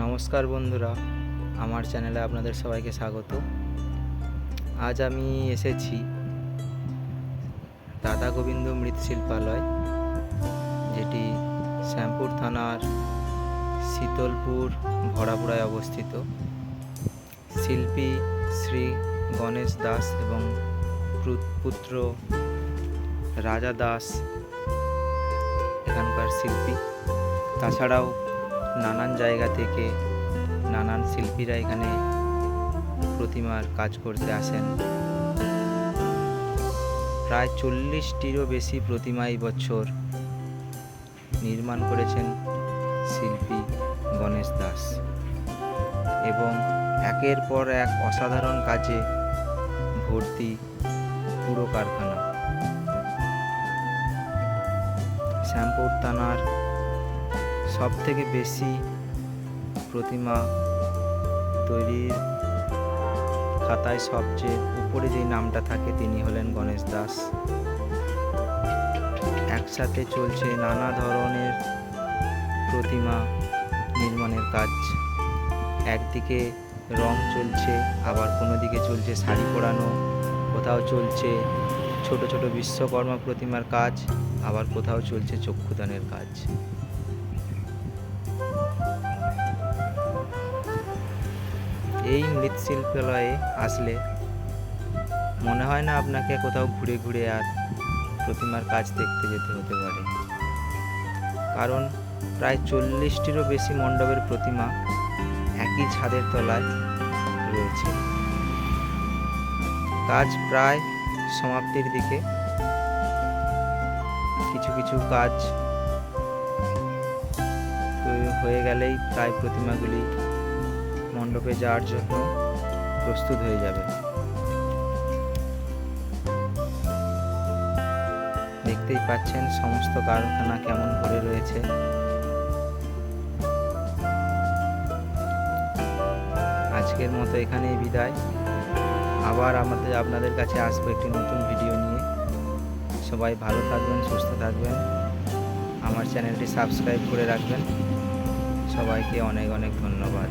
নমস্কার বন্ধুরা, আমার চ্যানেলে আপনাদের সবাইকে স্বাগত। আজ আমি এসেছি রাধা গোবিন্দ মৃৎশিল্পালয় যেটি শ্যামপুর থানার শীতলপুর ভরাপুরায় অবস্থিত। শিল্পী শ্রী গণেশ দাস এবং পুত্র রাজা দাস এখানকার শিল্পী। তাছাড়াও নানান জায়গা থেকে নানান শিল্পীরা এখানে প্রতিমার কাজ করতে আসেন। প্রায় চল্লিশটিরও বেশি প্রতিমা এই বছর নির্মাণ করেছেন শিল্পী গণেশ দাস এবং একের পর এক অসাধারণ কাজে ভর্তি পুরো কারখানা। শ্যামপুর থানার সব থেকে বেশি প্রতিমা তৈরির খাতায় সবচেয়ে উপরে যেই নামটা থাকে তিনি হলেন গণেশ দাস। একসাথে চলছে নানা ধরনের প্রতিমা নির্মাণের কাজ। একদিকে রং চলছে, আবার কোনো দিকে চলছে শাড়ি পরানো, কোথাও চলছে ছোট ছোট বিশ্বকর্মা প্রতিমার কাজ, আবার কোথাও চলছে চক্ষুদানের কাজ। এই মৃৎশিল্পালয়ে আসলে মনে হয় না আপনাকে কোথাও ঘুরে ঘুরে আর প্রতিমার কাজ দেখতে যেতে হতে পারে। কারণ প্রায় চল্লিশটিরও বেশি মণ্ডপের প্রতিমা একই ছাদের তলায় রয়েছে। কাজ প্রায় সমাপ্তির দিকে। কিছু কিছু কাজ হয়ে গেলেই প্রায় প্রতিমাগুলি মণ্ডপে যাওয়ার জন্য প্রস্তুত হয়ে যাবে। দেখতেই পাচ্ছেন সমস্ত কারখানা কেমন ভরে রয়েছে। আজকের মতো এখানেই বিদায়। আবার আমাদের, আপনাদের কাছে আসব একটি নতুন ভিডিও নিয়ে। সবাই ভালো থাকবেন, সুস্থ থাকবেন। আমার চ্যানেলটি সাবস্ক্রাইব করে রাখবেন। সবাইকে অনেক অনেক ধন্যবাদ।